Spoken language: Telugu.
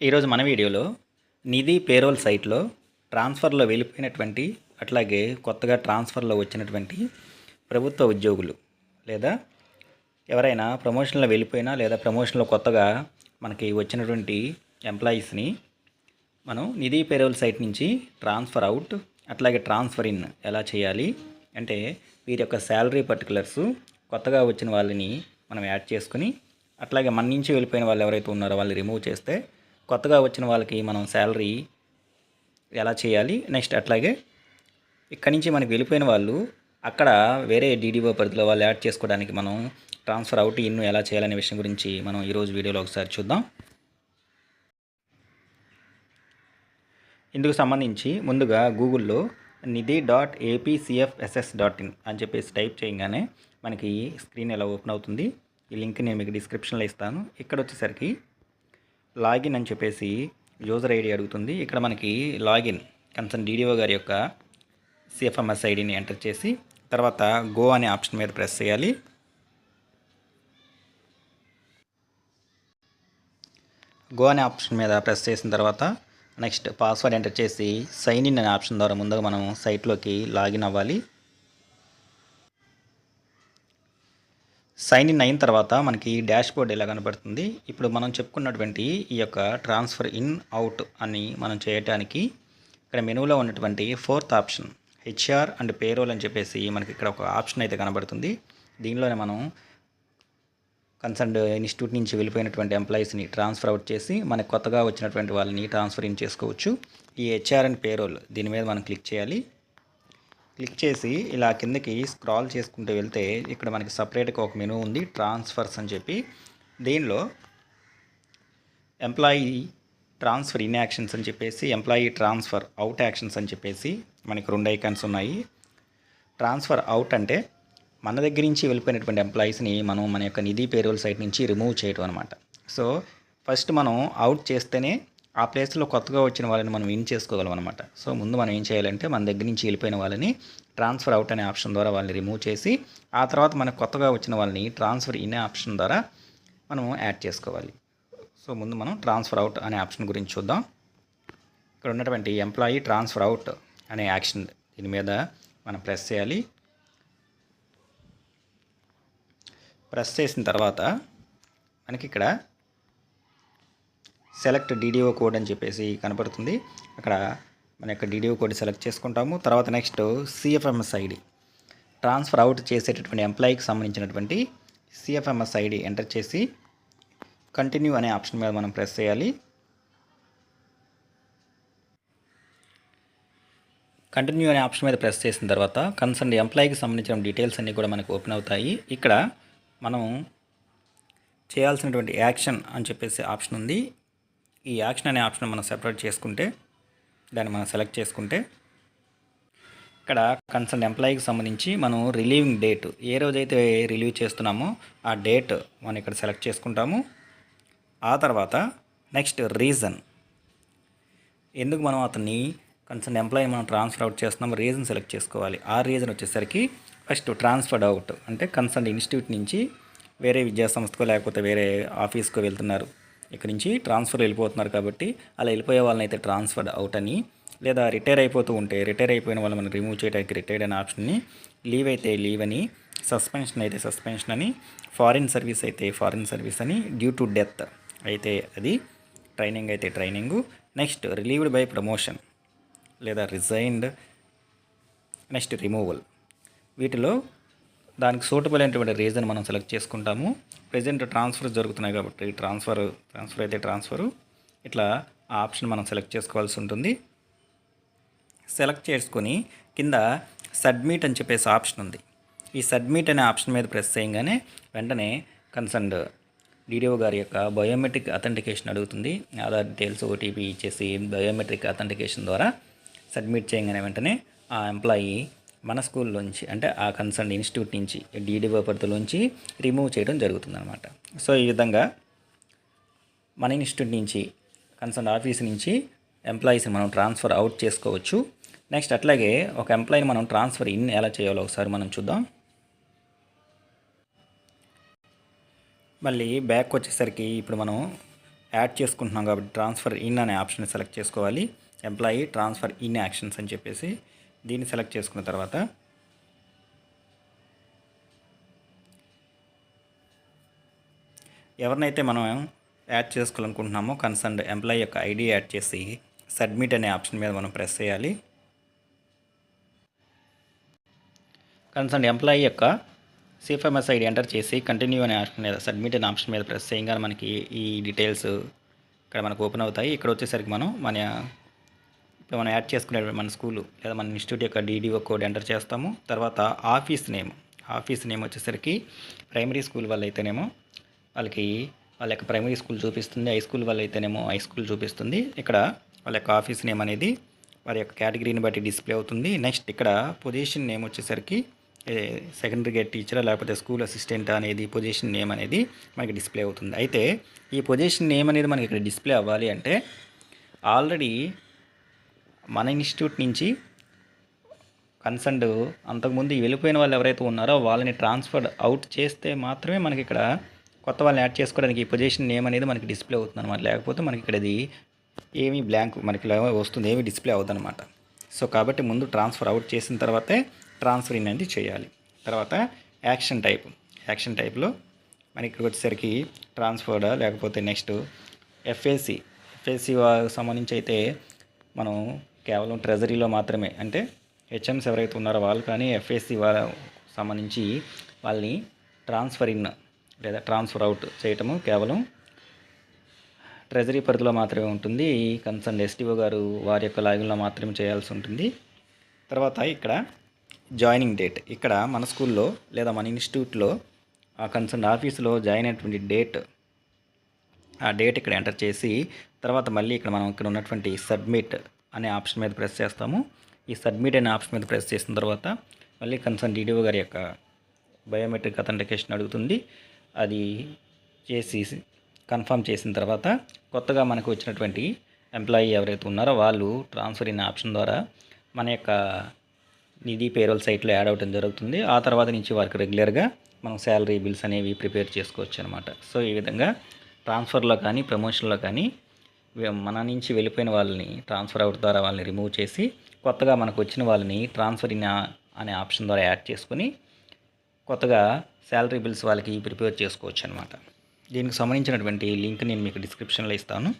ఈరోజు మన వీడియోలో నిధి పేరోల్ సైట్లో ట్రాన్స్ఫర్లో వెళ్ళిపోయినటువంటి అట్లాగే కొత్తగా ట్రాన్స్ఫర్లో వచ్చినటువంటి ప్రభుత్వ ఉద్యోగులు లేదా ఎవరైనా ప్రమోషన్లో వెళ్ళిపోయినా లేదా ప్రమోషన్లో కొత్తగా మనకి వచ్చినటువంటి ఎంప్లాయీస్ని మనం నిధి పేరోల్ సైట్ నుంచి ట్రాన్స్ఫర్ అవుట్ అట్లాగే ట్రాన్స్ఫర్ ఇన్ ఎలా చేయాలి అంటే వీరి యొక్క శాలరీ పర్టికులర్స్ కొత్తగా వచ్చిన వాళ్ళని మనం యాడ్ చేసుకుని అట్లాగే మన నుంచి వెళ్ళిపోయిన వాళ్ళు ఎవరైతే ఉన్నారో వాళ్ళు రిమూవ్ చేస్తే కొత్తగా వచ్చిన వాళ్ళకి మనం శాలరీ ఎలా చేయాలి? నెక్స్ట్ అట్లాగే ఇక్కడి నుంచి మనకి వెళ్ళిపోయిన వాళ్ళు అక్కడ వేరే డీడీఓ పరిధిలో వాళ్ళు యాడ్ చేసుకోవడానికి మనం ట్రాన్స్ఫర్ అవుట్ ఇన్ ఎలా చేయాలనే విషయం గురించి మనం ఈరోజు వీడియోలో ఒకసారి చూద్దాం. ఇందుకు సంబంధించి ముందుగా గూగుల్లో Nidhi dot APCFSS dot in అని చెప్పేసి టైప్ చేయగానే మనకి స్క్రీన్ ఎలా ఓపెన్ అవుతుంది. ఈ లింక్ నేను మీకు డిస్క్రిప్షన్లో ఇస్తాను. ఇక్కడ వచ్చేసరికి లాగిన్ అని చెప్పేసి యూజర్ ఐడి అడుగుతుంది. ఇక్కడ మనకి లాగిన్ కన్సర్న్ డీడీఓ గారి యొక్క సిఎఫ్ఎంఎస్ ఐడిని ఎంటర్ చేసి తర్వాత గో అనే ఆప్షన్ మీద ప్రెస్ చేయాలి. గో అనే ఆప్షన్ మీద ప్రెస్ చేసిన తర్వాత నెక్స్ట్ పాస్వర్డ్ ఎంటర్ చేసి సైన్ ఇన్ అనే ఆప్షన్ ద్వారా ముందుగా మనం సైట్లోకి లాగిన్ అవ్వాలి. సైన్ ఇన్ అయిన తర్వాత మనకి డాష్ బోర్డ్ ఎలా కనబడుతుంది ఇప్పుడు మనం చెప్పుకున్నటువంటి ఈ యొక్క ట్రాన్స్ఫర్ ఇన్ అవుట్ అని మనం చేయటానికి ఇక్కడ మెనూలో ఉన్నటువంటి fourth option HR and payroll అని చెప్పేసి మనకి ఇక్కడ ఒక ఆప్షన్ అయితే కనబడుతుంది. దీనిలోనే మనం కన్సర్న్ ఇన్స్టిట్యూట్ నుంచి వెళ్ళిపోయినటువంటి ఎంప్లాయీస్ని ట్రాన్స్ఫర్ అవుట్ చేసి మనకు కొత్తగా వచ్చినటువంటి వాళ్ళని ట్రాన్స్ఫర్ ఇన్ చేసుకోవచ్చు. ఈ హెచ్ఆర్ అండ్ పేరోల్ దీని మీద మనం క్లిక్ చేయాలి. క్లిక్ చేసి ఇలా కిందకి స్క్రాల్ చేసుకుంటూ వెళ్తే ఇక్కడ మనకి సపరేట్గా ఒక మెనూ ఉంది ట్రాన్స్ఫర్స్ అని చెప్పి. దీనిలో ఎంప్లాయీ ట్రాన్స్ఫర్ ఇన్ యాక్షన్స్ అని చెప్పేసి ఎంప్లాయీ ట్రాన్స్ఫర్ అవుట్ యాక్షన్స్ అని చెప్పేసి మనకి రెండు ఐకాన్స్ ఉన్నాయి. ట్రాన్స్ఫర్ అవుట్ అంటే మన దగ్గర నుంచి వెళ్ళిపోయినటువంటి ఎంప్లాయీస్ని మనం మన యొక్క నిధి పేరోల్ సైట్ నుంచి రిమూవ్ చేయడం అనమాట సో ఫస్ట్ మనం అవుట్ చేస్తేనే ఆ ప్లేస్లో కొత్తగా వచ్చిన వాళ్ళని మనం ఇన్ చేసుకోగలం అనమాట సో ముందు మనం ఏం చేయాలంటే మన దగ్గర నుంచి వెళ్ళిపోయిన వాళ్ళని ట్రాన్స్ఫర్ అవుట్ అనే ఆప్షన్ ద్వారా వాళ్ళని రిమూవ్ చేసి ఆ తర్వాత మనకు కొత్తగా వచ్చిన వాళ్ళని ట్రాన్స్ఫర్ ఇన్ ఆప్షన్ ద్వారా మనం యాడ్ చేసుకోవాలి. సో ముందు మనం ట్రాన్స్ఫర్ అవుట్ అనే ఆప్షన్ గురించి చూద్దాం. ఇక్కడ ఉన్నటువంటి ఎంప్లాయీ ట్రాన్స్ఫర్ అవుట్ అనే యాక్షన్ దీని మీద మనం ప్రెస్ చేయాలి. ప్రెస్ చేసిన తర్వాత మనకి ఇక్కడ సెలెక్ట్ డీడీఓ కోడ్ అని చెప్పేసి కనపడుతుంది. అక్కడ మన యొక్క డీడీఓ కోడ్ సెలెక్ట్ చేసుకుంటాము. తర్వాత next CFMS ID transfer out చేసేటటువంటి ఎంప్లాయీకి సంబంధించినటువంటి సిఎఫ్ఎంఎస్ ఐడి ఎంటర్ చేసి కంటిన్యూ అనే ఆప్షన్ మీద మనం ప్రెస్ చేయాలి. కంటిన్యూ అనే ఆప్షన్ మీద ప్రెస్ చేసిన తర్వాత కన్సర్న్ ఎంప్లాయీకి సంబంధించిన డీటెయిల్స్ అన్నీ కూడా మనకు ఓపెన్ అవుతాయి. ఇక్కడ మనం చేయాల్సినటువంటి యాక్షన్ అని చెప్పేసి ఆప్షన్ ఉంది. ఈ యాక్షన్ అనే ఆప్షన్ మనం సెపరేట్ చేసుకుంటే దాన్ని మనం సెలెక్ట్ చేసుకుంటే ఇక్కడ కన్సర్న్ ఎంప్లాయీకి సంబంధించి మనం రిలీవింగ్ డేట్ ఏ రోజైతే రిలీవ్ చేస్తున్నామో ఆ డేట్ మనం ఇక్కడ సెలెక్ట్ చేసుకుంటాము. ఆ తర్వాత నెక్స్ట్ రీజన్ ఎందుకు మనం అతన్ని కన్సర్న్ ఎంప్లాయీ మనం ట్రాన్స్ఫర్ అవుట్ చేస్తున్నాం రీజన్ సెలెక్ట్ చేసుకోవాలి. ఆ రీజన్ వచ్చేసరికి ఫస్ట్ ట్రాన్స్ఫర్డ్ అవుట్ అంటే కన్సర్న్ ఇన్స్టిట్యూట్ నుంచి వేరే విద్యాసంస్థకో లేకపోతే వేరే ఆఫీస్కో వెళ్తున్నారు. ఇక్కడ నుంచి ట్రాన్స్ఫర్ వెళ్ళిపోతున్నారు కాబట్టి అలా వెళ్ళిపోయే వాళ్ళని అయితే ట్రాన్స్ఫర్డ్ అవుట్ అని లేదా రిటైర్ అయిపోతూ ఉంటే రిటైర్ అయిపోయిన వాళ్ళు మనం రిమూవ్ చేయడానికి రిటైర్డ్ అనే ఆప్షన్ని లీవ్ అయితే లీవ్ అని సస్పెన్షన్ అయితే సస్పెన్షన్ అని ఫారిన్ సర్వీస్ అయితే ఫారిన్ సర్వీస్ అని డ్యూ టు డెత్ అయితే అది ట్రైనింగ్ అయితే training next relieved by promotion లేదా రిజైన్డ్ నెక్స్ట్ రిమూవల్ వీటిలో దానికి సూటబుల్ అయినటువంటి రీజన్ మనం సెలెక్ట్ చేసుకుంటాము. ప్రజెంట్ ట్రాన్స్ఫర్ జరుగుతున్నాయి కాబట్టి ట్రాన్స్ఫర్ ట్రాన్స్ఫర్ అయితే ట్రాన్స్ఫరు ఇట్లా ఆ ఆప్షన్ మనం సెలెక్ట్ చేసుకోవాల్సి ఉంటుంది. సెలెక్ట్ చేసుకొని కింద సబ్మిట్ అని చెప్పేసి ఆప్షన్ ఉంది. ఈ సబ్మిట్ అనే ఆప్షన్ మీద ప్రెస్ చేయగానే వెంటనే కన్సర్న్డ్ డీడీఓ గారి యొక్క బయోమెట్రిక్ అథెంటికేషన్ అడుగుతుంది. ఆధార్ డీటెయిల్స్ ఓటీపీ ఇచ్చేసి బయోమెట్రిక్ అథెంటికేషన్ ద్వారా సబ్మిట్ చేయగానే వెంటనే ఆ ఎంప్లాయీ మన స్కూల్లోంచి అంటే ఆ కన్సర్న్ ఇన్స్టిట్యూట్ నుంచి డీడీఓ పరిధిలోంచి రిమూవ్ చేయడం జరుగుతుందన్నమాట. సో ఈ విధంగా మన ఇన్స్టిట్యూట్ నుంచి కన్సర్న్ ఆఫీస్ నుంచి ఎంప్లాయీస్ని మనం ట్రాన్స్ఫర్ అవుట్ చేసుకోవచ్చు. నెక్స్ట్ అట్లాగే ఒక ఎంప్లాయీని మనం ట్రాన్స్ఫర్ ఇన్ ఎలా చేయాలో ఒకసారి మనం చూద్దాం. మళ్ళీ బ్యాక్ వచ్చేసరికి ఇప్పుడు మనం యాడ్ చేసుకుంటున్నాం కాబట్టి ట్రాన్స్ఫర్ ఇన్ అనే ఆప్షన్ సెలెక్ట్ చేసుకోవాలి. ఎంప్లాయీ ట్రాన్స్ఫర్ ఇన్ యాక్షన్స్ అని చెప్పేసి దీన్ని సెలెక్ట్ చేసుకున్న తర్వాత ఎవరినైతే మనం యాడ్ చేసుకోవాలనుకుంటున్నామో కన్సర్న్ ఎంప్లాయీ యొక్క ఐడి యాడ్ చేసి సబ్మిట్ అనే ఆప్షన్ మీద మనం ప్రెస్ చేయాలి. కన్సర్న్ ఎంప్లాయీ యొక్క సిఎఫ్ఎంఎస్ ఐడి ఎంటర్ చేసి కంటిన్యూ అనే ఆప్షన్ మీద సబ్మిట్ అనే ఆప్షన్ మీద ప్రెస్ చేయగానే మనకి ఈ డీటెయిల్స్ ఇక్కడ మనకు ఓపెన్ అవుతాయి. ఇక్కడ వచ్చేసరికి మనం మన ఇప్పుడు మనం యాడ్ చేసుకునే మన స్కూలు లేదా మన ఇన్స్టిట్యూట్ యొక్క డీడీఓ కోడ్ ఎంటర్ చేస్తాము. తర్వాత ఆఫీస్ నేమ్. ఆఫీస్ నేమ్ వచ్చేసరికి ప్రైమరీ స్కూల్ వాళ్ళు అయితేనేమో వాళ్ళకి వాళ్ళ యొక్క ప్రైమరీ స్కూల్ చూపిస్తుంది హై స్కూల్ వాళ్ళు అయితేనేమో హై స్కూల్ చూపిస్తుంది. ఇక్కడ వాళ్ళ యొక్క ఆఫీస్ నేమ్ అనేది వారి యొక్క కేటగిరీని బట్టి డిస్ప్లే అవుతుంది. నెక్స్ట్ ఇక్కడ పొజిషన్ నేమ్ వచ్చేసరికి సెకండరీ గేట్ టీచర్ లేకపోతే స్కూల్ అసిస్టెంట్ అనేది పొజిషన్ నేమ్ అనేది మనకి డిస్ప్లే అవుతుంది. అయితే ఈ పొజిషన్ నేమ్ అనేది మనకి ఇక్కడ డిస్ప్లే అవ్వాలి అంటే ఆల్రెడీ మన ఇన్స్టిట్యూట్ నుంచి కన్సర్న్డ్ అంతకుముందు వెళ్ళిపోయిన వాళ్ళు ఎవరైతే ఉన్నారో వాళ్ళని ట్రాన్స్ఫర్ అవుట్ చేస్తే మాత్రమే మనకి ఇక్కడ కొత్త వాళ్ళని యాడ్ చేసుకోవడానికి ఈ పొజిషన్ నేమ్ అనేది మనకి డిస్ప్లే అవుతుంది అనమాట లేకపోతే మనకి ఇక్కడ ఇది ఏమీ బ్లాంక్ మనకి వస్తుంది ఏమీ డిస్ప్లే అవుతుంది అనమాట సో కాబట్టి ముందు ట్రాన్స్ఫర్ అవుట్ చేసిన తర్వాతే ట్రాన్స్ఫర్ ఇన్ అనేది చేయాలి. తర్వాత యాక్షన్ టైప్. యాక్షన్ టైప్లో మనకి ఇక్కడికి వచ్చేసరికి ట్రాన్స్ఫర్డ్ లేకపోతే నెక్స్ట్ ఎఫ్ఏసి. ఎఫ్ఏసి సంబంధించి అయితే మనం కేవలం ట్రెజరీలో మాత్రమే. అంటే హెచ్ఎంస్ ఎవరైతే ఉన్నారో వాళ్ళు కానీ ఎఫ్ఎస్సి వాళ్ళ సంబంధించి వాళ్ళని ట్రాన్స్ఫర్ ఇన్ లేదా ట్రాన్స్ఫర్ అవుట్ చేయటము కేవలం ట్రెజరీ పరిధిలో మాత్రమే ఉంటుంది. కన్సర్న్ ఎస్టీఓ గారు వారి యొక్క లాగిన్లో మాత్రమే చేయాల్సి ఉంటుంది. తర్వాత ఇక్కడ జాయినింగ్ డేట్. ఇక్కడ మన స్కూల్లో లేదా మన ఇన్స్టిట్యూట్లో ఆ కన్సర్న్ ఆఫీసులో జాయిన్ అయినటువంటి డేట్ ఆ డేట్ ఇక్కడ ఎంటర్ చేసి తర్వాత మళ్ళీ ఇక్కడ మనం ఇక్కడ ఉన్నటువంటి సబ్మిట్ అనే ఆప్షన్ మీద ప్రెస్ చేస్తాము. ఈ సబ్మిట్ అనే ఆప్షన్ మీద ప్రెస్ చేసిన తర్వాత మళ్ళీ కన్సర్న్ డీడీఓ గారి యొక్క బయోమెట్రిక్ అథెంటికేషన్ అడుగుతుంది. అది చేసి కన్ఫర్మ్ చేసిన తర్వాత కొత్తగా మనకు వచ్చినటువంటి ఎంప్లాయీ ఎవరైతే ఉన్నారో వాళ్ళు ట్రాన్స్ఫర్ ఇన్ ఆప్షన్ ద్వారా మన యొక్క నిధి పేరోల్ సైట్లో యాడ్ అవడం జరుగుతుంది. ఆ తర్వాత నుంచి వారికి రెగ్యులర్గా మనం శాలరీ బిల్స్ అనేవి ప్రిపేర్ చేసుకోవచ్చు అనమాట సో ఈ విధంగా ట్రాన్స్ఫర్లో కానీ ప్రమోషన్లో కానీ మన నుంచి వెళ్ళిపోయిన వాళ్ళని ట్రాన్స్ఫర్ అవుట్ ద్వారా వాళ్ళని రిమూవ్ చేసి కొత్తగా మనకు వచ్చిన వాళ్ళని ట్రాన్స్ఫర్ ఇన్ అనే ఆప్షన్ ద్వారా యాడ్ చేసుకొని కొత్తగా శాలరీ బిల్స్ వాళ్ళకి ప్రిపేర్ చేసుకోవచ్చు అనమాట దీనికి సంబంధించినటువంటి లింక్ నేను మీకు డిస్క్రిప్షన్లో ఇస్తాను.